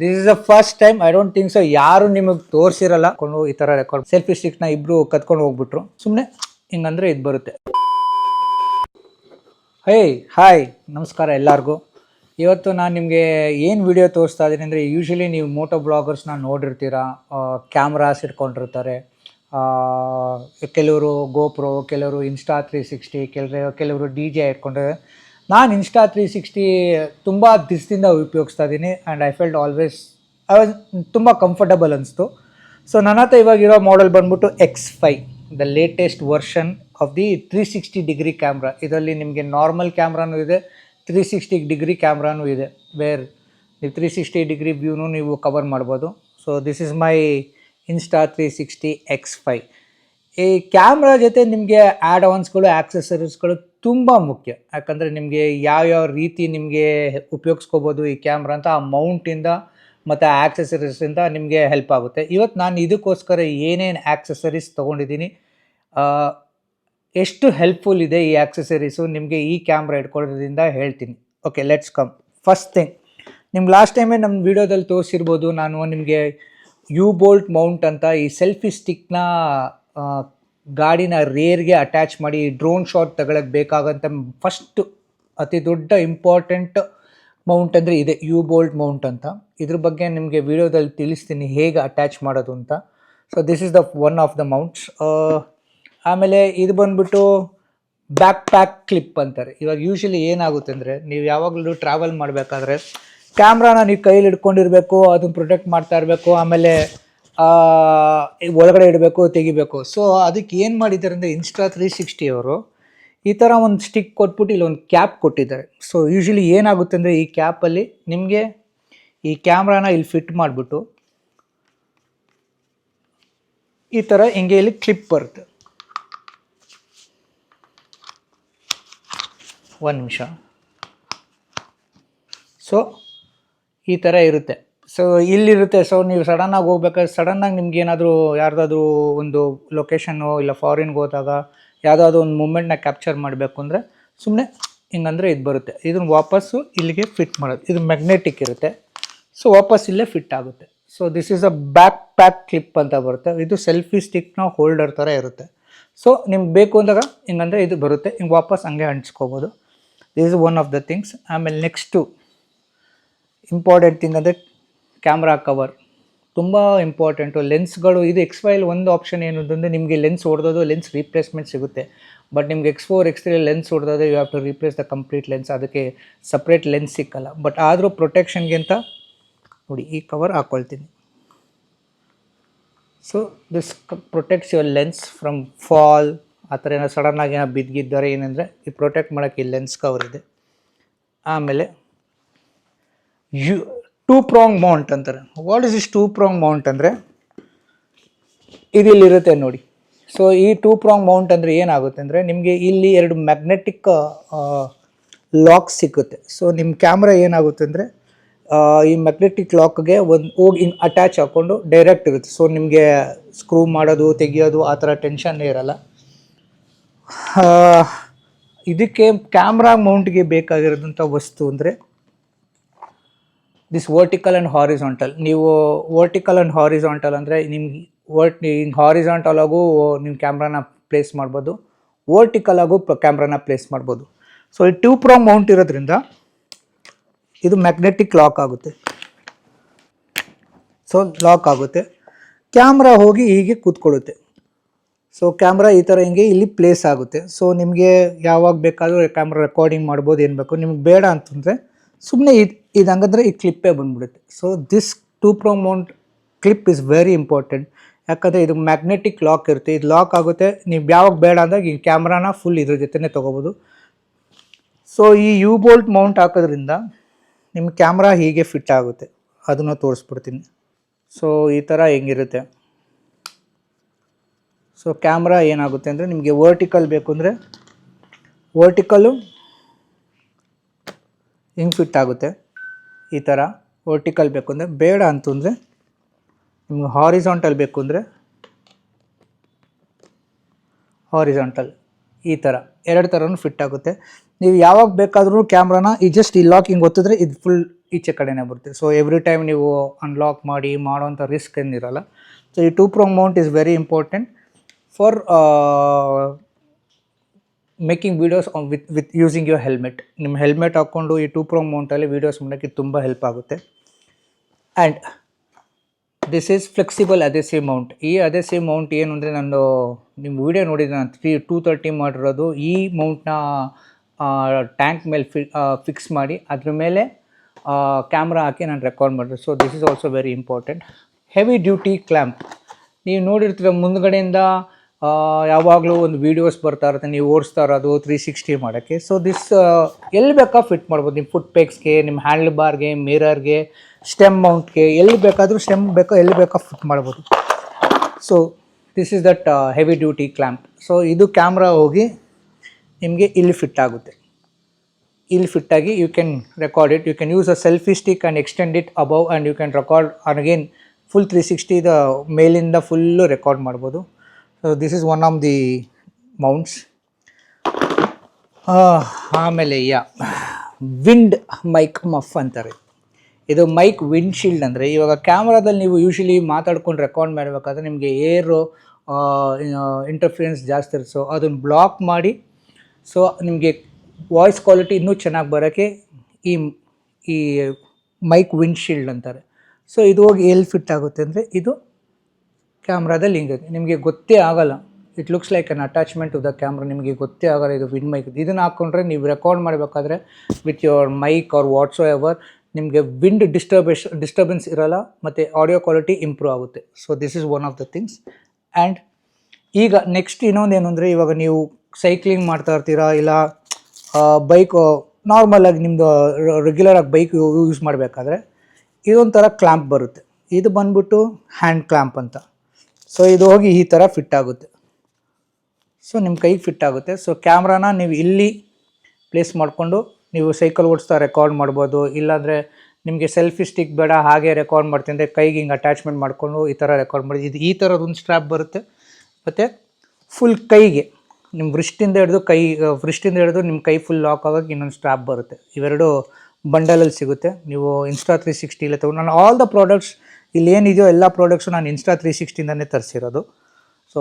This is the first time I don't think so ಯಾರು ನಿಮಗೆ ತೋರಿಸಿರಲ್ಲ. ಕೊಂಡು ಈ ತರ ರೆಕಾರ್ಡ್ ಸೆಲ್ಫಿ ಸ್ಟಿಕ್ನ ಇಬ್ರು ಕತ್ಕೊಂಡು ಹೋಗ್ಬಿಟ್ರು. ಸುಮ್ಮನೆ ಹಿಂಗಂದ್ರೆ ಇದು ಬರುತ್ತೆ. ಹೇ ಹಾಯ್ ನಮಸ್ಕಾರ ಎಲ್ಲರಿಗೂ. ಇವತ್ತು ನಾನು ನಿಮಗೆ ಏನು ವಿಡಿಯೋ ತೋರಿಸ್ತಾ ಇದ್ದೀನಿ ಅಂದರೆ ಯೂಶ್ವಲಿ ನೀವು ಮೋಟೋ ಬ್ಲಾಗರ್ಸ್ನ ನೋಡಿರ್ತೀರ ಕ್ಯಾಮ್ರಾಸ್ ಇಟ್ಕೊಂಡಿರ್ತಾರೆ. ಕೆಲವರು ಗೋಪ್ರೋ ಕೆಲವರು ಇನ್ಸ್ಟಾ ತ್ರೀ ಸಿಕ್ಸ್ಟಿ ಕೆಲವರು ಕೆಲವರು ಡಿ ಜೆ ಇಟ್ಕೊಂಡಿದ್ದಾರೆ ನಾನು ಇನ್ಸ್ಟಾ ತ್ರೀ ಸಿಕ್ಸ್ಟಿ ತುಂಬ ದಿಸದಿಂದ ಉಪಯೋಗಿಸ್ತಾ ಇದ್ದೀನಿ and I felt always I was ತುಂಬ ಕಂಫರ್ಟಬಲ್ ಅನಿಸ್ತು. ಸೊ ನನ್ನ ಹತ್ರ ಇವಾಗ ಇರೋ ಮಾಡೆಲ್ ಬಂದ್ಬಿಟ್ಟು X five the latest version of the three sixty degree camera ಇದರಲ್ಲಿ ನಿಮಗೆ ನಾರ್ಮಲ್ ಕ್ಯಾಮ್ರಾನೂ ಇದೆ ತ್ರೀ ಸಿಕ್ಸ್ಟಿ ಡಿಗ್ರಿ ಕ್ಯಾಮ್ರಾನೂ ಇದೆ ವೇರ್ ನೀವು ತ್ರೀ ಸಿಕ್ಸ್ಟಿ ಡಿಗ್ರಿ ವ್ಯೂನೂ ನೀವು ಕವರ್ ಮಾಡ್ಬೋದು. So this is my Insta three sixty X five ಈ ಕ್ಯಾಮ್ರಾ ಜೊತೆ ನಿಮಗೆ ಆ್ಯಡ್ ಆನ್ಸ್ಗಳು ಆಕ್ಸೆಸರೀಸ್ಗಳು ತುಂಬ ಮುಖ್ಯ. ಯಾಕಂದರೆ ನಿಮಗೆ ಯಾವ್ಯಾವ ರೀತಿ ನಿಮಗೆ ಉಪಯೋಗಿಸ್ಕೋಬೋದು ಈ ಕ್ಯಾಮ್ರಾ ಅಂತ ಆ ಮೌಂಟಿಂದ ಮತ್ತು ಆ್ಯಕ್ಸೆಸರೀಸಿಂದ ನಿಮಗೆ ಹೆಲ್ಪ್ ಆಗುತ್ತೆ. ಇವತ್ತು ನಾನು ಇದಕ್ಕೋಸ್ಕರ ಏನೇನು ಆ್ಯಕ್ಸೆಸರೀಸ್ ತೊಗೊಂಡಿದ್ದೀನಿ ಎಷ್ಟು ಹೆಲ್ಪ್ಫುಲ್ ಇದೆ ಈ ಆ್ಯಕ್ಸೆಸರೀಸು ನಿಮಗೆ ಈ ಕ್ಯಾಮ್ರಾ ಇಟ್ಕೊಳ್ಳೋದ್ರಿಂದ ಹೇಳ್ತೀನಿ. Okay let's come first thing ನಿಮ್ಗೆ ಲಾಸ್ಟ್ ಟೈಮೇ ನಮ್ಮ ವಿಡಿಯೋದಲ್ಲಿ ತೋರಿಸಿರ್ಬೋದು, ನಾನು ನಿಮಗೆ ಯು ಬೋಲ್ಟ್ ಮೌಂಟ್ ಅಂತ ಈ ಸೆಲ್ಫಿ ಸ್ಟಿಕ್ನ ಗಾಡಿನ ರೇರ್ಗೆ ಅಟ್ಯಾಚ್ ಮಾಡಿ ಡ್ರೋನ್ ಶಾಟ್ ತಗೊಳಕ್ಕೆ ಬೇಕಾಗಂತ ಫಸ್ಟ್ ಅತಿ ದೊಡ್ಡ ಇಂಪಾರ್ಟೆಂಟ್ ಮೌಂಟ್ ಅಂದರೆ ಇದೆ ಯು ಬೋಲ್ಟ್ ಮೌಂಟ್ ಅಂತ. ಇದ್ರ ಬಗ್ಗೆ ನಿಮಗೆ ವಿಡಿಯೋದಲ್ಲಿ ತಿಳಿಸ್ತೀನಿ ಹೇಗೆ ಅಟ್ಯಾಚ್ ಮಾಡೋದು ಅಂತ. So this is the one of the mounts ಆಮೇಲೆ ಇದು ಬಂದ್ಬಿಟ್ಟು ಬ್ಯಾಕ್ ಪ್ಯಾಕ್ ಕ್ಲಿಪ್ ಅಂತಾರೆ. ಇವಾಗ ಯೂಶಲಿ ಏನಾಗುತ್ತೆ ಅಂದರೆ, ನೀವು ಯಾವಾಗಲೂ ಟ್ರಾವೆಲ್ ಮಾಡಬೇಕಾದ್ರೆ ಕ್ಯಾಮ್ರಾನ ನೀವು ಕೈಯಲ್ಲಿ ಹಿಡ್ಕೊಂಡಿರಬೇಕು, ಅದನ್ನು ಪ್ರೊಟೆಕ್ಟ್ ಮಾಡ್ತಾ ಇರಬೇಕು, ಆಮೇಲೆ ಒಳಗಡೆ ಇಡಬೇಕು, ತೆಗಿಬೇಕು. ಸೊ ಅದಕ್ಕೆ ಏನು ಮಾಡಿದ್ದಾರೆ ಅಂದರೆ ಇನ್ಸ್ಟಾ ತ್ರೀ ಸಿಕ್ಸ್ಟಿ ಅವರು ಈ ಥರ ಒಂದು ಸ್ಟಿಕ್ ಕೊಟ್ಬಿಟ್ಟು ಇಲ್ಲಿ ಒಂದು ಕ್ಯಾಪ್ ಕೊಟ್ಟಿದ್ದಾರೆ. ಸೊ ಯೂಶ್ವಲಿ ಏನಾಗುತ್ತೆ ಅಂದರೆ ಈ ಕ್ಯಾಪಲ್ಲಿ ನಿಮಗೆ ಈ ಕ್ಯಾಮ್ರಾನ ಇಲ್ಲಿ ಫಿಟ್ ಮಾಡಿಬಿಟ್ಟು ಈ ಥರ ಹಿಂಗೆ ಇಲ್ಲಿ ಕ್ಲಿಪ್ ಬರುತ್ತೆ. ಒಂದು ನಿಮಿಷ. ಸೊ ಈ ಥರ ಇರುತ್ತೆ. ಸೊ ಇಲ್ಲಿರುತ್ತೆ. ಸೊ ನೀವು ಸಡನ್ನಾಗಿ ಹೋಗ್ಬೇಕಾದ್ರೆ ಸಡನ್ನಾಗಿ ನಿಮ್ಗೆ ಏನಾದರೂ, ಯಾರ್ದಾದ್ರೂ ಒಂದು ಲೊಕೇಶನ್ನು ಇಲ್ಲ ಫಾರಿನ್ಗೆ ಹೋದಾಗ ಯಾವುದಾದ್ರು ಒಂದು ಮೂಮೆಂಟ್ನ ಕ್ಯಾಪ್ಚರ್ ಮಾಡಬೇಕು ಅಂದರೆ ಸುಮ್ಮನೆ ಹಿಂಗಂದ್ರೆ ಇದು ಬರುತ್ತೆ. ಇದನ್ನು ವಾಪಸ್ಸು ಇಲ್ಲಿಗೆ ಫಿಟ್ ಮಾಡೋದು. ಇದು ಮ್ಯಾಗ್ನೆಟಿಕ್ ಇರುತ್ತೆ. ಸೊ ವಾಪಸ್ ಇಲ್ಲೇ ಫಿಟ್ ಆಗುತ್ತೆ. So this is a backpack clip ಅಂತ ಬರುತ್ತೆ. ಇದು ಸೆಲ್ಫಿ ಸ್ಟಿಕ್ನ ಹೋಲ್ಡರ್ ಥರ ಇರುತ್ತೆ. ಸೊ ನಿಮ್ಗೆ ಬೇಕು ಅಂದಾಗ ಹಿಂಗಂದ್ರೆ ಇದು ಬರುತ್ತೆ. ಹಿಂಗೆ ವಾಪಸ್ ಹಂಗೆ ಅಂಟಿಸ್ಕೋಬೋದು. This is one of the things ಆಮೇಲೆ ನೆಕ್ಸ್ಟು ಇಂಪಾರ್ಟೆಂಟ್ ಥಿಂಗ್ ಅಂದರೆ ಕ್ಯಾಮ್ರಾ ಕವರ್. ತುಂಬ ಇಂಪಾರ್ಟೆಂಟು ಲೆನ್ಸ್ಗಳು, ಇದು ಎಕ್ಸ್ ವೈಲ್ ಒಂದು ಆಪ್ಷನ್ ಏನು ಅಂತಂದರೆ ನಿಮಗೆ ಲೆನ್ಸ್ ಹೊಡೆದೋದು ಲೆನ್ಸ್ ರೀಪ್ಲೇಸ್ಮೆಂಟ್ ಸಿಗುತ್ತೆ. ಬಟ್ ನಿಮ್ಗೆ X four X three lens ಹೊಡೆದೋದು you have to replace the complete lens ಅದಕ್ಕೆ ಸಪ್ರೇಟ್ ಲೆನ್ಸ್ ಸಿಕ್ಕಲ್ಲ. ಬಟ್ ಆದರೂ ಪ್ರೊಟೆಕ್ಷನ್ಗಿಂತ ನೋಡಿ, ಈ ಕವರ್ ಹಾಕ್ಕೊಳ್ತೀನಿ so this protects your lens from fall ಆ ಥರ ಏನೋ ಸಡನ್ನಾಗಿ ಏನೋ ಬಿದ್ದಿದ್ದಾರೆ ಏನಂದರೆ ಈ ಪ್ರೊಟೆಕ್ಟ್ ಮಾಡೋಕ್ಕೆ ಈ ಲೆನ್ಸ್ ಕವರ್ ಇದೆ. ಆಮೇಲೆ ಯು ಟೂ ಪ್ರಾಂಗ್ ಮೌಂಟ್ ಅಂತಾರೆ. What is is two prong mount ಅಂದರೆ? ಇದಿಲ್ಲಿರುತ್ತೆ ನೋಡಿ. ಸೊ ಈ ಟೂ ಪ್ರಾಂಗ್ ಮೌಂಟ್ ಅಂದರೆ ಏನಾಗುತ್ತೆ ಅಂದರೆ, ನಿಮಗೆ ಇಲ್ಲಿ ಎರಡು ಮ್ಯಾಗ್ನೆಟಿಕ್ ಲಾಕ್ ಸಿಕ್ಕುತ್ತೆ ಸೊ ನಿಮ್ಮ ಕ್ಯಾಮ್ರಾ ಏನಾಗುತ್ತೆ ಅಂದರೆ ಈ ಮ್ಯಾಗ್ನೆಟಿಕ್ ಲಾಕ್ಗೆ ಒಂದು ಹೋಗಿ ಹಿಂಗೆ ಅಟ್ಯಾಚ್ ಹಾಕ್ಕೊಂಡು ಡೈರೆಕ್ಟ್ ಇರುತ್ತೆ. ಸೊ ನಿಮಗೆ ಸ್ಕ್ರೂ ಮಾಡೋದು, ತೆಗಿಯೋದು, ಆ ಥರ ಟೆನ್ಷನ್ನೇ ಇರಲ್ಲ. ಇದಕ್ಕೆ ಕ್ಯಾಮ್ರಾ ಮೌಂಟ್ಗೆ ಬೇಕಾಗಿರೋದಂಥ ವಸ್ತು ಅಂದರೆ ದಿಸ್ ವರ್ಟಿಕಲ್ ಆ್ಯಂಡ್ ಹಾರಿಸಾಂಟಲ್ ನೀವು ವರ್ಟಿಕಲ್ ಆ್ಯಂಡ್ ಹಾರಿಸಾಂಟಲ್ ಅಂದರೆ ನಿಮ್ಗೆ ವರ್ಟ್ ಹಿಂಗೆ ಹಾರಿಸಾಂಟಲ್ ಆಗು ನಿಮ್ಮ ಕ್ಯಾಮ್ರಾನ ಪ್ಲೇಸ್ ಮಾಡ್ಬೋದು. ವರ್ಟಿಕಲ್ ಆಗು ಕ್ಯಾಮ್ರಾನ ಪ್ಲೇಸ್ ಮಾಡ್ಬೋದು. ಸೊ ಈ ಟ್ಯೂ ಪ್ರೋ ಮೌಂಟ್ ಇರೋದ್ರಿಂದ ಇದು ಮ್ಯಾಗ್ನೆಟಿಕ್ ಲಾಕ್ ಆಗುತ್ತೆ. ಸೊ ಲಾಕ್ ಆಗುತ್ತೆ. ಕ್ಯಾಮ್ರಾ ಹೋಗಿ ಹೀಗೆ ಕೂತ್ಕೊಳ್ಳುತ್ತೆ. ಸೊ ಕ್ಯಾಮ್ರಾ ಈ ಥರ ಹಿಂಗೆ ಇಲ್ಲಿ ಪ್ಲೇಸ್ ಆಗುತ್ತೆ. ಸೊ ನಿಮಗೆ ಯಾವಾಗ ಬೇಕಾದರೂ ಕ್ಯಾಮ್ರಾ ರೆಕಾರ್ಡಿಂಗ್ ಮಾಡ್ಬೋದು, ಏನು ಬೇಕು. ನಿಮ್ಗೆ ಬೇಡ ಅಂತಂದರೆ ಸುಮ್ಮನೆ ಇದು ಇದು ಹಂಗಂದ್ರೆ ಈ ಕ್ಲಿಪ್ಪೇ ಬಂದ್ಬಿಡುತ್ತೆ. So this two pro mount clip is very important ಯಾಕಂದರೆ ಇದು ಮ್ಯಾಗ್ನೆಟಿಕ್ ಲಾಕ್ ಇರುತ್ತೆ. ಇದು ಲಾಕ್ ಆಗುತ್ತೆ. ನೀವು ಯಾವಾಗ ಬೇಡ ಅಂದಾಗ ಈ ಕ್ಯಾಮ್ರಾನ ಫುಲ್ ಇದ್ರ ಜೊತೆನೇ ತೊಗೋಬೋದು. ಸೊ ಈ ಯು ಬೋಲ್ಟ್ ಮೌಂಟ್ ಹಾಕೋದ್ರಿಂದ ನಿಮ್ಮ ಕ್ಯಾಮ್ರಾ ಹೀಗೆ ಫಿಟ್ ಆಗುತ್ತೆ. ಅದನ್ನು ತೋರಿಸ್ಬಿಡ್ತೀನಿ. ಸೊ ಈ ಥರ ಹೆಂಗಿರುತ್ತೆ? ಸೊ ಕ್ಯಾಮ್ರಾ ಏನಾಗುತ್ತೆ ಅಂದರೆ ನಿಮಗೆ ವರ್ಟಿಕಲ್ ಬೇಕು ಅಂದರೆ ವರ್ಟಿಕಲ್ಲು ಹಿಂಗೆ ಫಿಟ್ ಆಗುತ್ತೆ. ಈ ಥರ ವರ್ಟಿಕಲ್ ಬೇಕು ಅಂದರೆ ಬೇಡ ಅಂತಂದರೆ ನಿಮ್ಗೆ ಹಾರಿಸಾಂಟಲ್ ಬೇಕು ಅಂದರೆ ಹಾರಿಸಾಂಟಲ್ ಈ ಥರ. ಎರಡು ಥರನೂ ಫಿಟ್ ಆಗುತ್ತೆ. ನೀವು ಯಾವಾಗ ಬೇಕಾದರೂ ಕ್ಯಾಮ್ರಾನ ಈ ಜಸ್ಟ್ ಈ ಲಾಕ್ ಹಿಂಗೆ ಒತ್ತಿದ್ರೆ ಇದು ಫುಲ್ ಈಚೆ ಕಡೆನೇ ಬರುತ್ತೆ. ಸೊ ಎವ್ರಿ ಟೈಮ್ ನೀವು ಅನ್ಲಾಕ್ ಮಾಡಿ ಮಾಡೋವಂಥ ರಿಸ್ಕ್ ಏನಿರಲ್ಲ. ಸೊ ಈ two pro mount is very important for making videos with with using your helmet ನಿಮ್ಮ ಹೆಲ್ಮೆಟ್ ಹಾಕ್ಕೊಂಡು ಈ ಟೂ ಪ್ರೋ ಮೌಂಟಲ್ಲಿ ವೀಡಿಯೋಸ್ ಮಾಡೋಕ್ಕೆ ತುಂಬ ಹೆಲ್ಪ್ ಆಗುತ್ತೆ. And this is flexible adhesive mount ಈ ಅದೇಸಿವ್ ಮೌಂಟ್ ಏನು ಅಂದರೆ ನಾನು ನಿಮ್ಮ ವೀಡಿಯೋ ನೋಡಿದ ನಾನು ತ್ರೀ ಟೂ ತರ್ಟಿ ಮಾಡಿರೋದು, ಈ ಮೌಂಟ್ನ ಟ್ಯಾಂಕ್ ಮೇಲೆ ಫಿ ಫಿಕ್ಸ್ ಮಾಡಿ, ಅದ್ರ ಮೇಲೆ ಕ್ಯಾಮ್ರಾ ಹಾಕಿ ನಾನು ರೆಕಾರ್ಡ್ ಮಾಡಿದೆ. So this is also very important heavy duty clamp ನೀವು ನೋಡಿರ್ತೀರ, ಮುಂದ್ಗಡೆಯಿಂದ ಯಾವಾಗಲೂ ಒಂದು ವೀಡಿಯೋಸ್ ಬರ್ತಾ ಇರುತ್ತೆ, ನೀವು ಓಡಿಸ್ತಾ ಇರೋದು ತ್ರೀ ಸಿಕ್ಸ್ಟಿ ಮಾಡೋಕ್ಕೆ. ಸೊ ದಿಸ್ ಎಲ್ಲಿ ಬೇಕಾ ಫಿಟ್ ಮಾಡ್ಬೋದು? ನಿಮ್ಮ ಫುಟ್ ಪೇಕ್ಸ್ಗೆ ನಿಮ್ಮ ಹ್ಯಾಂಡಲ್ ಬಾರ್ಗೆ ಮಿರರ್ಗೆ ಸ್ಟೆಮ್ ಮೌಂಟ್ಗೆ ಎಲ್ಲಿ ಬೇಕಾದರೂ ಸ್ಟೆಮ್ ಬೇಕೋ, ಎಲ್ಲಿ ಬೇಕೋ ಫಿಟ್ ಮಾಡ್ಬೋದು. So this is that heavy duty clamp so ಇದು ಕ್ಯಾಮ್ರಾ ಹೋಗಿ ನಿಮಗೆ ಇಲ್ಲಿ ಫಿಟ್ ಆಗುತ್ತೆ. ಇಲ್ಲಿ ಫಿಟ್ಟಾಗಿ you can record it you can use a selfie stick and extend it above and you can record again full three ಸಿಕ್ಸ್ಟಿದ ಮೇಲಿಂದ full record ಮಾಡ್ಬೋದು. So this is one of the mounts ಆಮೇಲೆ yeah wind mic ಮಫ್ ಅಂತಾರೆ. ಇದು mic windshield ಅಂದರೆ, ಇವಾಗ ಕ್ಯಾಮ್ರಾದಲ್ಲಿ ನೀವು usually ಮಾತಾಡ್ಕೊಂಡು record ಮಾಡಬೇಕಾದ್ರೆ ನಿಮಗೆ ಏರು ಇಂಟರ್ಫಿಯರೆನ್ಸ್ ಜಾಸ್ತಿ ಇರುತ್ತೆ. ಸೊ ಅದನ್ನು ಬ್ಲಾಕ್ ಮಾಡಿ ಸೊ ನಿಮಗೆ ವಾಯ್ಸ್ ಕ್ವಾಲಿಟಿ ಇನ್ನೂ ಚೆನ್ನಾಗಿ ಬರೋಕ್ಕೆ ಈ ಈ ಮೈಕ್ ವಿಂಡ್ಶೀಲ್ಡ್ ಅಂತಾರೆ. ಸೊ ಇದು ಹೋಗಿ ಎಲ್ಲಿ ಫಿಟ್ ಆಗುತ್ತೆ ಅಂದರೆ, ಇದು ಕ್ಯಾಮ್ರಾದಲ್ಲಿ ಹಿಂಗೆ ನಿಮಗೆ ಗೊತ್ತೇ ಆಗಲ್ಲ. It looks like an attachment to the camera ನಿಮಗೆ ಗೊತ್ತೇ ಆಗಲ್ಲ ಇದು ವಿನ್ ಮೈಕ್ ಇದನ್ನು ಹಾಕ್ಕೊಂಡ್ರೆ ನೀವು ರೆಕಾರ್ಡ್ ಮಾಡಬೇಕಾದ್ರೆ with your mic or what's ever ನಿಮಗೆ ವಿಂಡ್ ಡಿಸ್ಟರ್ಬೆನ್ಸ್ ಡಿಸ್ಟರ್ಬೆನ್ಸ್ ಇರಲ್ಲ, ಮತ್ತು ಆಡಿಯೋ ಕ್ವಾಲಿಟಿ ಇಂಪ್ರೂವ್ ಆಗುತ್ತೆ. So this is one of the things and ಈಗ ನೆಕ್ಸ್ಟ್ ಇನ್ನೊಂದು ಅಂದರೆ, ಇವಾಗ ನೀವು ಸೈಕ್ಲಿಂಗ್ ಮಾಡ್ತಾ ಇರ್ತೀರಾ, ಇಲ್ಲ ಬೈಕು ನಾರ್ಮಲಾಗಿ ನಿಮ್ಮದು ರೆಗ್ಯುಲರಾಗಿ ಬೈಕ್ ಯೂಸ್ ಮಾಡಬೇಕಾದ್ರೆ, ಇದೊಂಥರ ಕ್ಲ್ಯಾಂಪ್ ಬರುತ್ತೆ. ಇದು ಬಂದ್ಬಿಟ್ಟು ಹ್ಯಾಂಡ್ ಕ್ಲ್ಯಾಂಪ್ ಅಂತ. ಸೊ ಇದು ಹೋಗಿ ಈ ಥರ ಫಿಟ್ ಆಗುತ್ತೆ. ಸೊ ನಿಮ್ಮ ಕೈಗೆ ಫಿಟ್ ಆಗುತ್ತೆ. ಸೊ ಕ್ಯಾಮ್ರಾನ ನೀವು ಇಲ್ಲಿ ಪ್ಲೇಸ್ ಮಾಡಿಕೊಂಡು ನೀವು ಸೈಕಲ್ ಓಡಿಸ್ತಾ ರೆಕಾರ್ಡ್ ಮಾಡ್ಬೋದು. ಇಲ್ಲಾಂದರೆ ನಿಮಗೆ ಸೆಲ್ಫಿ ಸ್ಟಿಕ್ ಬೇಡ, ಹಾಗೆ ರೆಕಾರ್ಡ್ ಮಾಡ್ತೀನಿ ಅಂದರೆ ಕೈಗೆ ಹಿಂಗೆ ಅಟ್ಯಾಚ್ಮೆಂಟ್ ಮಾಡಿಕೊಂಡು ಈ ಥರ ರೆಕಾರ್ಡ್ ಮಾಡಿ. ಇದು ಈ ಥರದೊಂದು ಸ್ಟ್ರ್ಯಾಪ್ ಬರುತ್ತೆ. ಮತ್ತು ಫುಲ್ ಕೈಗೆ ನಿಮ್ಮ ವೃಷ್ಟಿಂದ ಹಿಡಿದು ಕೈ ವೃಷ್ಟಿಂದ ಹಿಡಿದು ನಿಮ್ಮ ಕೈ ಫುಲ್ ಲಾಕ್ ಆಗೋಕ್ಕೆ ಇನ್ನೊಂದು ಸ್ಟ್ರಾಪ್ ಬರುತ್ತೆ. ಇವೆರಡು ಬಂಡಲಲ್ಲಿ ಸಿಗುತ್ತೆ. ನೀವು ಇನ್ಸ್ಟಾ ತ್ರೀ ಸಿಕ್ಸ್ಟಿಲೇ ತೊಗೊಂಡು ನಾನು ಆಲ್ ದ ಪ್ರಾಡಕ್ಟ್ಸ್ ಇಲ್ಲಿ ಏನಿದೆಯೋ ಎಲ್ಲ ಪ್ರಾಡಕ್ಟ್ಸು ನಾನು ಇನ್ಸ್ಟಾ ತ್ರೀ ಸಿಕ್ಸ್ಟಿಂದನೇ ತರಿಸಿರೋದು. ಸೊ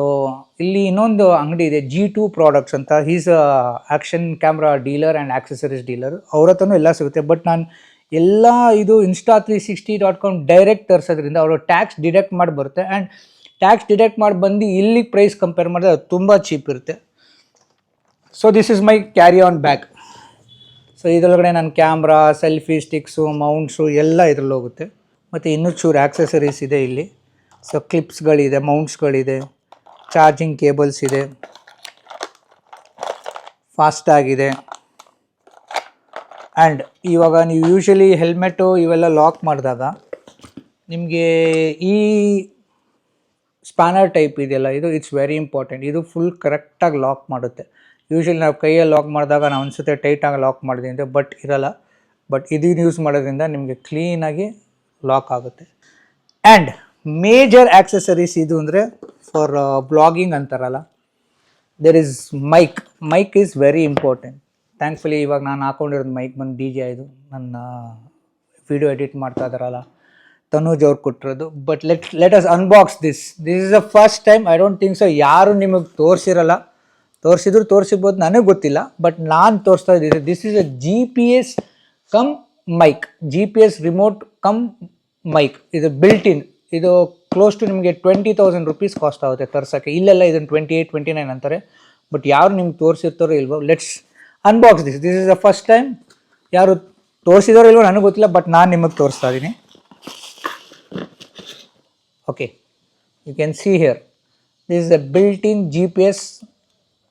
ಇಲ್ಲಿ ಇನ್ನೊಂದು ಅಂಗಡಿ ಇದೆ ಜಿ ಟು ಪ್ರಾಡಕ್ಟ್ಸ್ ಅಂತ. He's action camera dealer and accessories dealer ಅವ್ರ ಹತ್ರನೂ ಎಲ್ಲ ಸಿಗುತ್ತೆ. ಬಟ್ ನಾನು ಎಲ್ಲ ಇದು Insta three sixty dot com direct ತರಿಸೋದ್ರಿಂದ ಅವರು ಟ್ಯಾಕ್ಸ್ ಡಿಡೆಕ್ಟ್ ಮಾಡಿ ಬರುತ್ತೆ. ಆ್ಯಂಡ್ ಟ್ಯಾಕ್ಸ್ ಡಿಡಕ್ಟ್ ಮಾಡಿ ಬಂದು ಇಲ್ಲಿ ಪ್ರೈಸ್ ಕಂಪೇರ್ ಮಾಡಿದ್ರೆ ಅದು ತುಂಬ ಚೀಪ್ ಇರುತ್ತೆ. So this is my carry on bag so ಇದರೊಳಗಡೆ ನನ್ನ ಕ್ಯಾಮ್ರಾ ಸೆಲ್ಫಿ ಸ್ಟಿಕ್ಸು ಮೌಂಟ್ಸು ಎಲ್ಲ ಇದರಲ್ಲಿ ಹೋಗುತ್ತೆ ಮತ್ತು ಇನ್ನೂ ಚೂರು ಆ್ಯಕ್ಸೆಸರೀಸ್ ಇದೆ ಇಲ್ಲಿ. ಸೊ ಕ್ಲಿಪ್ಸ್ಗಳಿದೆ ಮೌಂಟ್ಸ್ಗಳಿದೆ ಚಾರ್ಜಿಂಗ್ ಕೇಬಲ್ಸ್ ಇದೆ. ಫಾಸ್ಟ್ ಆಗಿದೆ. ಆ್ಯಂಡ್ ಇವಾಗ ನೀವು ಯೂಶಲಿ ಹೆಲ್ಮೆಟ್ಟು ಇವೆಲ್ಲ ಲಾಕ್ ಮಾಡಿದಾಗ ನಿಮಗೆ ಈ ಸ್ಪ್ಯಾನರ್ ಟೈಪ್ ಇದೆಯಲ್ಲ, ಇದು ಇಟ್ಸ್ ವೆರಿ ಇಂಪಾರ್ಟೆಂಟ್ ಇದು ಫುಲ್ ಕರೆಕ್ಟಾಗಿ ಲಾಕ್ ಮಾಡುತ್ತೆ. ಯೂಶಲಿ ನಾವು ಕೈಯಲ್ಲಿ ಲಾಕ್ ಮಾಡಿದಾಗ ನಾವು ಅನಿಸುತ್ತೆ ಟೈಟಾಗಿ ಲಾಕ್ ಮಾಡಿದೆ ಅಂತ ಬಟ್ ಇರಲ್ಲ. ಬಟ್ ಇದನ್ನು ಯೂಸ್ ಮಾಡೋದ್ರಿಂದ ನಿಮಗೆ ಕ್ಲೀನಾಗಿ ಲಾಕ್ ಆಗುತ್ತೆ. ಆ್ಯಂಡ್ ಮೇಜರ್ ಆಕ್ಸೆಸರೀಸ್ ಇದು ಅಂದರೆ ಫಾರ್ ಬ್ಲಾಗಿಂಗ್ ಅಂತಾರಲ್ಲ there is mic mic is very important thankfully ಇವಾಗ ನಾನು ಹಾಕೊಂಡಿರೋದು ಮೈಕ್ ಬಂದು ಡಿ ಜೆ ಇದು. ನನ್ನ ವಿಡಿಯೋ ಎಡಿಟ್ ಮಾಡ್ತಾ ಇದ್ದಾರಲ್ಲ, ತನೂಜ್ ಅವ್ರು ಕೊಟ್ಟಿರೋದು. But let let us unbox this this is the first time I don't think so ಯಾರು ನಿಮಗೆ ತೋರಿಸಿರಲ್ಲ. ತೋರಿಸಿದ್ರು ತೋರಿಸಿರ್ಬೋದು, ನನಗೆ ಗೊತ್ತಿಲ್ಲ. ಬಟ್ ನಾನು ತೋರಿಸ್ತಾ ಇದ್ದೀನಿ this is a G P S cum mic G P S remote cum mic ಇದು ಬಿಲ್ಟ್ ಇನ್ ಇದು ಕ್ಲೋಸ್ ಟು ನಿಮಗೆ ಟ್ವೆಂಟಿ ತೌಸಂಡ್ ರುಪೀಸ್ ಕಾಸ್ಟ್ ಆಗುತ್ತೆ ತರ್ಸೋಕ್ಕೆ. ಇಲ್ಲೆಲ್ಲ ಇದನ್ನು ಟ್ವೆಂಟಿ ಏಯ್ಟ್ ಟ್ವೆಂಟಿ ನೈನ್ ಅಂತಾರೆ. ಬಟ್ ಯಾರು ನಿಮ್ಗೆ ತೋರಿಸಿರ್ತಾರೋ ಇಲ್ವೋ let's unbox this this is the first time ಯಾರು ತೋರಿಸಿದಾರೋ ಇಲ್ವೋ ನನಗೆ ಗೊತ್ತಿಲ್ಲ ಬಟ್ ನಾನು ನಿಮಗೆ ತೋರಿಸ್ತಾ ಇದ್ದೀನಿ okay you can see here this is a built in G P a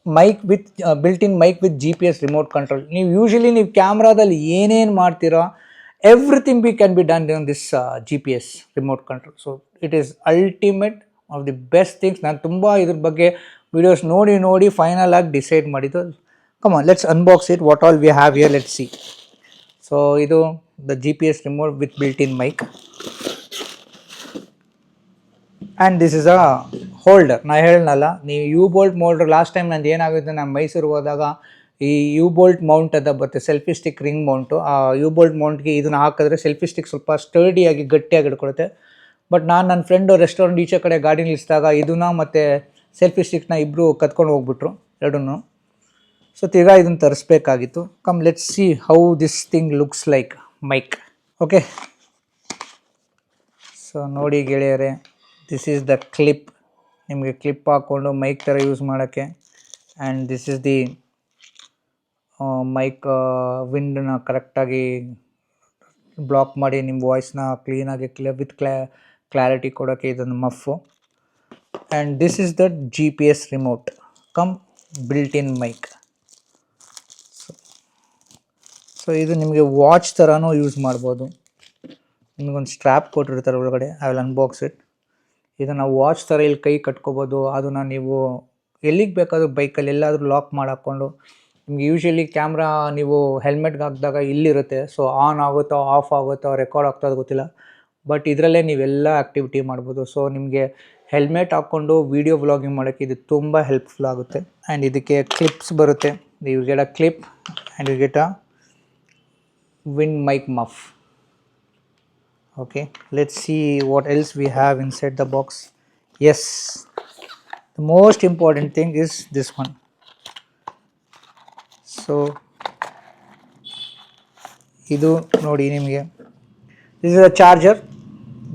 built-in built mic with with mic with gps remote control. ನೀವು ಯೂಶಲಿ ನೀವು ಕ್ಯಾಮ್ರಾದಲ್ಲಿ ಏನೇನು ಮಾಡ್ತೀರೋ everything be can be done in this G P S remote control so it is ultimate of the best things ನಾನು ತುಂಬ ಇದ್ರ ಬಗ್ಗೆ videos ನೋಡಿ ನೋಡಿ ಫೈನಲ್ ಆಗಿ ಡಿಸೈಡ್ ಮಾಡಿದ್ದು. Come let's unbox it what all we have here let see so ಇದು the G P S remote with built in mic and this is a holder ನಾ ಹೇಳನಲ್ಲ ನೀವು you bolt moulder last time ನಂದು ಏನಾಗುತ್ತೆ ನಾನು ಮೈಸೂರಿಗೆ ಹೋದಾಗ ಈ ಯು ಬೋಲ್ಟ್ ಮೌಂಟ್ ಅಂತ ಬರುತ್ತೆ ಸೆಲ್ಫಿ ಸ್ಟಿಕ್ ರಿಂಗ್ ಮೌಂಟು ಆ ಯು ಬೋಲ್ಟ್ ಮೌಂಟ್ಗೆ ಇದನ್ನು ಹಾಕಿದ್ರೆ ಸೆಲ್ಫಿ ಸ್ಟಿಕ್ ಸ್ವಲ್ಪ ಸ್ಟರ್ಡಿಯಾಗಿ ಗಟ್ಟಿಯಾಗಿ ಹಿಡ್ಕೊಳುತ್ತೆ. ಬಟ್ ನಾನು ನನ್ನ ಫ್ರೆಂಡು ರೆಸ್ಟೋರೆಂಟ್ ಈಚೆ ಕಡೆ ಗಾಡಿ ನಿಲ್ಲಿಸಿದಾಗ ಇದನ್ನ ಮತ್ತು ಸೆಲ್ಫಿ ಸ್ಟಿಕ್ನ ಇಬ್ಬರು ಕತ್ಕೊಂಡು ಹೋಗ್ಬಿಟ್ರು ಎರಡನ್ನೂ ಸೊ ತಿರ್ಗಾ ಇದನ್ನು ತರಿಸ್ಬೇಕಾಗಿತ್ತು. Come let see how this thing looks like mic okay so ನೋಡಿ ಗೆಳೆಯರೆ ದಿಸ್ ಈಸ್ ದ ಕ್ಲಿಪ್ ನಿಮಗೆ ಕ್ಲಿಪ್ ಹಾಕ್ಕೊಂಡು ಮೈಕ್ ಥರ ಯೂಸ್ ಮಾಡೋಕ್ಕೆ. And this is the mic ವಿಂಡನ್ನ ಕರೆಕ್ಟಾಗಿ ಬ್ಲಾಕ್ ಮಾಡಿ ನಿಮ್ಮ ವಾಯ್ಸ್ನ ಕ್ಲೀನಾಗಿ ಕ್ಲಿಯ ವಿತ್ ಕ್ಲಾ ಕ್ಲಾರಿಟಿ ಕೊಡೋಕ್ಕೆ ಇದೊಂದು muff and this is the G P S remote cum built in mic so ಇದು ನಿಮಗೆ ವಾಚ್ ಥರನೂ ಯೂಸ್ ಮಾಡ್ಬೋದು. ನಿಮಗೊಂದು ಸ್ಟ್ರ್ಯಾಪ್ ಕೊಟ್ಟಿರ್ತಾರೆ ಒಳಗಡೆ. ಐ ವಿಲ್ ಅನ್ಬಾಕ್ಸ್ ಇಟ್ ಇದನ್ನು ವಾಚ್ ಥರ ಇಲ್ಲಿ ಕೈ ಕಟ್ಕೋಬೋದು, ಅದನ್ನು ನೀವು ಎಲ್ಲಿಗೆ ಬೇಕಾದರೂ ಬೈಕಲ್ಲಿ ಎಲ್ಲಾದರೂ ಲಾಕ್ ಮಾಡಿಕೊಂಡು ನಿಮ್ಗೆ ಯೂಶ್ವಲಿ ಕ್ಯಾಮ್ರಾ ನೀವು ಹೆಲ್ಮೆಟ್ಗೆ ಹಾಕಿದಾಗ ಇಲ್ಲಿರುತ್ತೆ ಸೊ ಆನ್ ಆಗುತ್ತೋ ಆಫ್ ಆಗುತ್ತೋ ರೆಕಾರ್ಡ್ ಆಗ್ತೋ ಅದು ಗೊತ್ತಿಲ್ಲ ಬಟ್ ಇದರಲ್ಲೇ ನೀವೆಲ್ಲ ಆ್ಯಕ್ಟಿವಿಟಿ ಮಾಡ್ಬೋದು. ಸೊ ನಿಮಗೆ ಹೆಲ್ಮೆಟ್ ಹಾಕ್ಕೊಂಡು ವೀಡಿಯೋ ವ್ಲಾಗಿಂಗ್ ಮಾಡೋಕ್ಕೆ ಇದು ತುಂಬ ಹೆಲ್ಪ್ಫುಲ್ ಆಗುತ್ತೆ. ಆ್ಯಂಡ್ ಇದಕ್ಕೆ ಕ್ಲಿಪ್ಸ್ ಬರುತ್ತೆ. You get a clip and you get a wind mic muff. Okay let's see what else we have inside the box yes the most important thing is this one so ಇದು ನೋಡಿ ನಿಮಗೆ this is a charger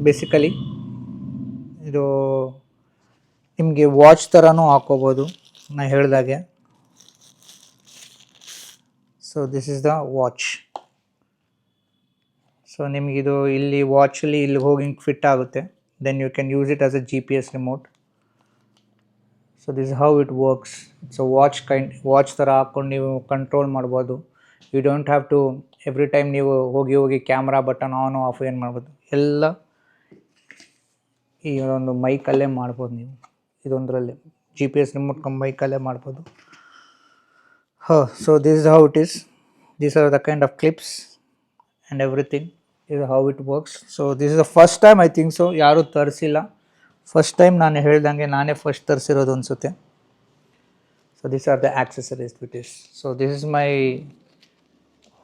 basically ಇದು ನಿಮಗೆ watch ಥರನೂ ಹಾಕೋಬೋದು ನಾ ಹೇಳಿದಾಗೆ so this is the watch so ನಿಮಗಿದು ಇಲ್ಲಿ ವಾಚಲ್ಲಿ ಇಲ್ಲಿ ಹೋಗಿ ಫಿಟ್ ಆಗುತ್ತೆ. Then you can use it as a G P S remote so this how it works a watch kind watch ಥರ ಹಾಕ್ಕೊಂಡು ನೀವು ಕಂಟ್ರೋಲ್ ಮಾಡ್ಬೋದು. You don't have to every time ನೀವು ಹೋಗಿ ಹೋಗಿ ಕ್ಯಾಮ್ರಾ ಬಟನ್ ಆನ್ ಆಫ್ ಏನು ಮಾಡ್ಬೋದು. ಎಲ್ಲ ಈ ಒಂದು ಮೈಕಲ್ಲೇ ಮಾಡ್ಬೋದು ನೀವು. ಇದೊಂದರಲ್ಲಿ ಜಿ ಪಿ ಎಸ್ ರಿಮೋಟ್ ಮೈಕಲ್ಲೇ ಮಾಡ್ಬೋದು. ಹಾಂ so this is how it is these are the kind of clips and everything ಇದು how it works so this is the first time I think so ಯಾರೂ ತರಿಸಿಲ್ಲ. ಫಸ್ಟ್ ಟೈಮ್ ನಾನು ಹೇಳ್ದಂಗೆ ನಾನೇ first ತರಿಸಿರೋದು ಅನಿಸುತ್ತೆ. So these are the accessories with is so this is my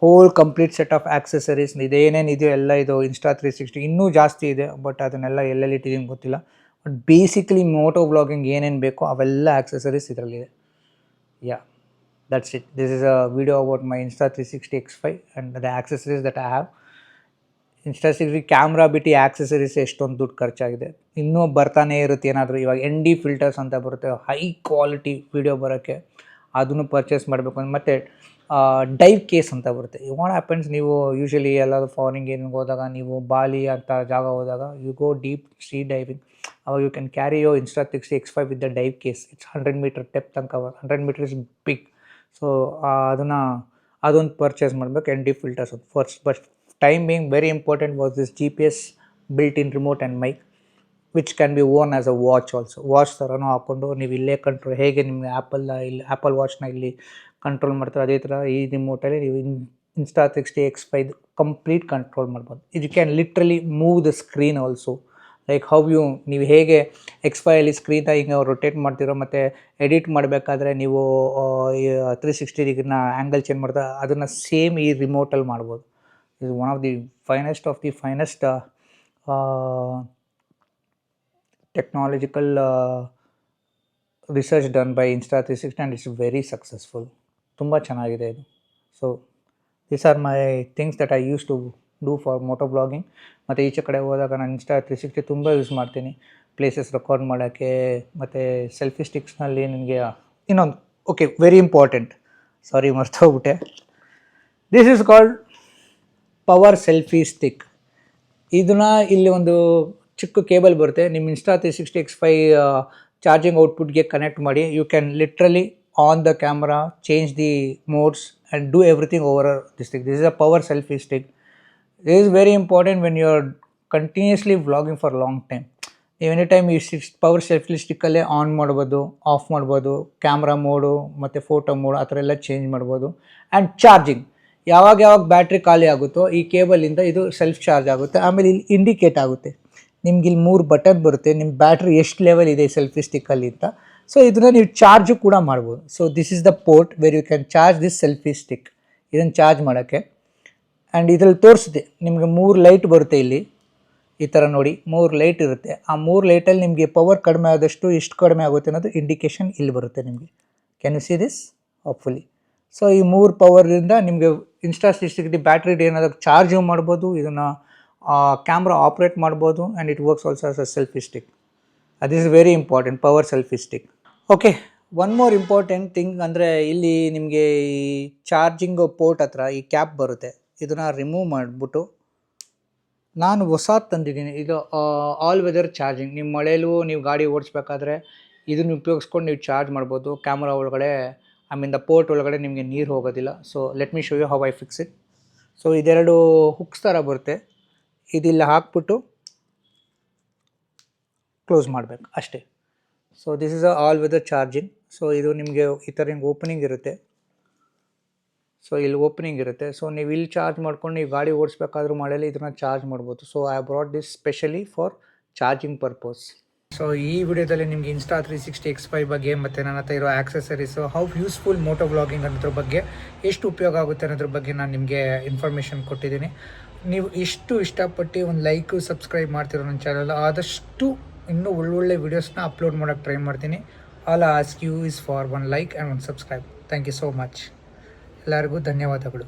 whole complete set of accessories ಇದೇನೇನು ಇದೆಯೋ ಎಲ್ಲ ಇದು ಇನ್ಸ್ಟಾ ತ್ರೀ ಸಿಕ್ಸ್ಟಿ ಇನ್ನೂ ಜಾಸ್ತಿ ಇದೆ ಬಟ್ ಅದನ್ನೆಲ್ಲ ಎಲ್ಲೆಲ್ಲಿ ಇಟ್ಟಿದ್ದೀನಿ ಗೊತ್ತಿಲ್ಲ. ಬಟ್ ಬೇಸಿಕಲಿ ಮೋಟೋ ಬ್ಲಾಗಿಂಗ್ ಏನೇನು ಬೇಕೋ ಅವೆಲ್ಲ ಆ್ಯಕ್ಸೆಸರೀಸ್ ಇದರಲ್ಲಿದೆ yeah that's it. This is a video about my insta 360 x5 and the accessories that I have. Insta six camera ಬಿಟ್ಟು ಆಕ್ಸೆಸರೀಸ್ ಎಷ್ಟೊಂದು ದುಡ್ಡು ಖರ್ಚಾಗಿದೆ. ಇನ್ನೂ ಬರ್ತಾನೆ ಇರುತ್ತೆ ಏನಾದರೂ, ಇವಾಗ ಎನ್ ಡಿ ಫಿಲ್ಟರ್ಸ್ ಅಂತ ಬರುತ್ತೆ ಹೈ ಕ್ವಾಲಿಟಿ ವಿಡಿಯೋ ಬರೋಕ್ಕೆ ಅದನ್ನು ಪರ್ಚೇಸ್ ಮಾಡಬೇಕು ಅಂದರೆ ಮತ್ತು ಡೈವ್ ಕೇಸ್ ಅಂತ ಬರುತ್ತೆ. ವಾಟ್ ಹ್ಯಾಪನ್ಸ್ ನೀವು ಯೂಶಲಿ ಎಲ್ಲಾದರೂ ಫಾರಿನ್ಗೆ ಏನಿಗೆ ಹೋದಾಗ, ನೀವು ಬಾಲಿ ಅಂತ ಜಾಗ ಹೋದಾಗ you go deep sea diving ಅವಾಗ you can carry your Insta six X five with the dive case it's hundred meter depth ತನಕ hundred meter is big so ಅದನ್ನು, ಅದೊಂದು ಪರ್ಚೇಸ್ ಮಾಡಬೇಕು ಎನ್ ಡಿ ಫಿಲ್ಟರ್ಸ್ ಒಂದು first but time being very G P S built in remote and mic which can be worn as a watch also watch ಥರನೂ ಹಾಕ್ಕೊಂಡು ನೀವು ಇಲ್ಲೇ control ಹೇಗೆ ನಿಮಗೆ ಆ್ಯಪಲ್ ಇಲ್ಲಿ ಆ್ಯಪಲ್ ವಾಚ್ನ ಇಲ್ಲಿ ಕಂಟ್ರೋಲ್ ಮಾಡ್ತಾರೆ ಅದೇ ಥರ ಈ ರಿಮೋಟಲ್ಲಿ ನೀವು in Insta sixty X five complete control ಮಾಡ್ಬೋದು. ಇದು can literally move the screen also like how you ನೀವು ಹೇಗೆ ಎಕ್ಸ್ ಫೈಯಲ್ಲಿ ಸ್ಕ್ರೀನ್ನ ಹಿಂಗೆ ರೊಟೇಟ್ ಮಾಡ್ತಿರೋ ಮತ್ತು ಎಡಿಟ್ ಮಾಡಬೇಕಾದ್ರೆ ನೀವು ತ್ರೀ ಸಿಕ್ಸ್ಟಿ ಡಿಗ್ರಿನ ಆ್ಯಂಗಲ್ ಚೇಂಜ್ ಮಾಡ್ತಾ ಅದನ್ನು ಸೇಮ್ ಈ ರಿಮೋಟಲ್ಲಿ ಮಾಡ್ಬೋದು. ಇದು one of the finest of the finest technological research done by insta three sixty and it's very successful ತುಂಬ ಚೆನ್ನಾಗಿದೆ ಇದು. So these are my things that I use to do for moto blogging ಮತ್ತು ಈಚೆ ಕಡೆ ಹೋದಾಗ ನಾನು insta three sixty ತುಂಬ use ಮಾಡ್ತೀನಿ. ಪ್ಲೇಸಸ್ ರೆಕಾರ್ಡ್ ಮಾಡೋಕ್ಕೆ, ಮತ್ತು ಸೆಲ್ಫಿ ಸ್ಟಿಕ್ಸ್ನಲ್ಲಿ ನನಗೆ ಇನ್ನೊಂದು okay very important sorry ಮರ್ತೋಗ್ಬಿಟ್ಟೆ. This is called power selfie stick. ಇದನ್ನ ಇಲ್ಲಿ ಒಂದು ಚಿಕ್ಕ ಕೇಬಲ್ ಬರುತ್ತೆ. ನಿಮ್ಮ insta three sixty X five charging ಔಟ್ಪುಟ್ಗೆ connect ಮಾಡಿ. You can literally on the camera change the modes and do everything over this stick this is a power selfie stick this is very important when you are continuously vlogging for long time ನೀವು any time ಈ six power selfie ಸ್ಟಿಕ್ಕಲ್ಲೇ on ಮಾಡ್ಬೋದು off ಮಾಡ್ಬೋದು camera mode ಮತ್ತು photo mode ಆ ಥರ ಎಲ್ಲ change ಮಾಡ್ಬೋದು. ಆ್ಯಂಡ್ ಚಾರ್ಜಿಂಗ್ ಯಾವಾಗ ಯಾವಾಗ ಬ್ಯಾಟ್ರಿ ಖಾಲಿ ಆಗುತ್ತೋ ಈ ಕೇಬಲಿಂದ ಇದು ಸೆಲ್ಫ್ ಚಾರ್ಜ್ ಆಗುತ್ತೆ. ಆಮೇಲೆ ಇಲ್ಲಿ ಇಂಡಿಕೇಟ್ ಆಗುತ್ತೆ. ನಿಮ್ಗೆ ಇಲ್ಲಿ ಮೂರು ಬಟನ್ ಬರುತ್ತೆ. ನಿಮ್ಮ ಬ್ಯಾಟ್ರಿ ಎಷ್ಟು ಲೆವೆಲ್ ಇದೆ ಸೆಲ್ಫಿ ಸ್ಟಿಕ್ಕಲ್ಲಿ ಅಂತ. ಸೊ ಇದನ್ನ ನೀವು ಚಾರ್ಜು ಕೂಡ ಮಾಡ್ಬೋದು. So this is the port where you can charge this selfie stick ಇದನ್ನು ಚಾರ್ಜ್ ಮಾಡೋಕ್ಕೆ. ಆ್ಯಂಡ್ ಇದರಲ್ಲಿ ತೋರಿಸಿದೆ ನಿಮಗೆ ಮೂರು ಲೈಟ್ ಬರುತ್ತೆ ಇಲ್ಲಿ. ಈ ಥರ ನೋಡಿ. ಮೂರು ಲೈಟ್ ಇರುತ್ತೆ. ಆ ಮೂರು ಲೈಟಲ್ಲಿ ನಿಮಗೆ ಪವರ್ ಕಡಿಮೆ ಆದಷ್ಟು ಎಷ್ಟು ಕಡಿಮೆ ಆಗುತ್ತೆ ಅನ್ನೋದು ಇಂಡಿಕೇಶನ್ ಇಲ್ಲಿ ಬರುತ್ತೆ ನಿಮಗೆ. Can you see this hopefully so ಈ ಮೂರು ಪವರಿಂದ ನಿಮಗೆ ಇನ್ಸ್ಟಾ ಸಿಕ್ಸ್ಟಿ ಬ್ಯಾಟ್ರಿ ಏನಾದರೂ ಚಾರ್ಜು ಮಾಡ್ಬೋದು, ಇದನ್ನು ಕ್ಯಾಮ್ರಾ ಆಪ್ರೇಟ್ ಮಾಡ್ಬೋದು and it works also as a selfie stick ಅದ್ is very important power selfie stick okay one more important thing ಅಂದರೆ ಇಲ್ಲಿ ನಿಮಗೆ ಈ ಚಾರ್ಜಿಂಗ್ ಪೋರ್ಟ್ ಹತ್ರ ಈ ಕ್ಯಾಪ್ ಬರುತ್ತೆ. ಇದನ್ನು ರಿಮೂವ್ ಮಾಡಿಬಿಟ್ಟು ನಾನು ಹೊಸ ತಂದಿದ್ದೀನಿ. ಇದು ಆಲ್ ವೆದರ್ ಚಾರ್ಜಿಂಗ್ ನಿಮ್ಮ ಮಳೆಯಲ್ಲೂ ನೀವು ಗಾಡಿ ಓಡಿಸ್ಬೇಕಾದ್ರೆ ಇದನ್ನು ಉಪಯೋಗಿಸ್ಕೊಂಡು ನೀವು ಚಾರ್ಜ್ ಮಾಡ್ಬೋದು. ಕ್ಯಾಮ್ರಾ ಒಳಗಡೆ ದ ಪೋರ್ಟ್ ಒಳಗಡೆ ನಿಮಗೆ ನೀರು ಹೋಗೋದಿಲ್ಲ. So let me show you how I fix it so ಇದೆರಡು ಹುಕ್ಸ್ ಥರ ಬರುತ್ತೆ. ಇದಿಲ್ಲ ಹಾಕ್ಬಿಟ್ಟು ಕ್ಲೋಸ್ ಮಾಡಬೇಕು. ಅಷ್ಟೇ. So this is a all weather charging so ಇದು ನಿಮಗೆ ಈ ಥರ ಹಿಂಗೆ ಓಪನಿಂಗ್ ಇರುತ್ತೆ. ಸೊ ಇಲ್ಲಿ ಓಪನಿಂಗ್ ಇರುತ್ತೆ. ಸೊ ನೀವು ಇಲ್ಲಿ ಚಾರ್ಜ್ ಮಾಡ್ಕೊಂಡು ನೀವು ಗಾಡಿ ಓಡಿಸ್ಬೇಕಾದ್ರೂ ಮಾಡಲಿ ಇದನ್ನು ಚಾರ್ಜ್ ಮಾಡ್ಬೋದು. So I brought this specially for charging purpose so ಈ ವಿಡಿಯೋದಲ್ಲಿ ನಿಮಗೆ Insta three sixty X five ಬಗ್ಗೆ ಮತ್ತು ನನ್ನ ಹತ್ರ ಇರೋ accessories how useful moto vlogging ಅನ್ನೋದ್ರ ಬಗ್ಗೆ, ಎಷ್ಟು ಉಪಯೋಗ ಆಗುತ್ತೆ ಅನ್ನೋದ್ರ ಬಗ್ಗೆ ನಾನು ನಿಮಗೆ ಇನ್ಫಾರ್ಮೇಷನ್ ಕೊಟ್ಟಿದ್ದೀನಿ. ನೀವು ಇಷ್ಟು ಇಷ್ಟಪಟ್ಟು ಒಂದು ಲೈಕು ಸಬ್ಸ್ಕ್ರೈಬ್ ಮಾಡ್ತಿರೋ ನನ್ನ ಚಾನಲ್ ಆದಷ್ಟು ಇನ್ನೂ ಒಳ್ಳೊಳ್ಳೆ ವೀಡಿಯೋಸ್ನ ಅಪ್ಲೋಡ್ ಮಾಡೋಕ್ಕೆ ಟ್ರೈ ಮಾಡ್ತೀನಿ. All ask you is for one like and one subscribe thank you so much ಎಲ್ಲರಿಗೂ ಧನ್ಯವಾದಗಳು.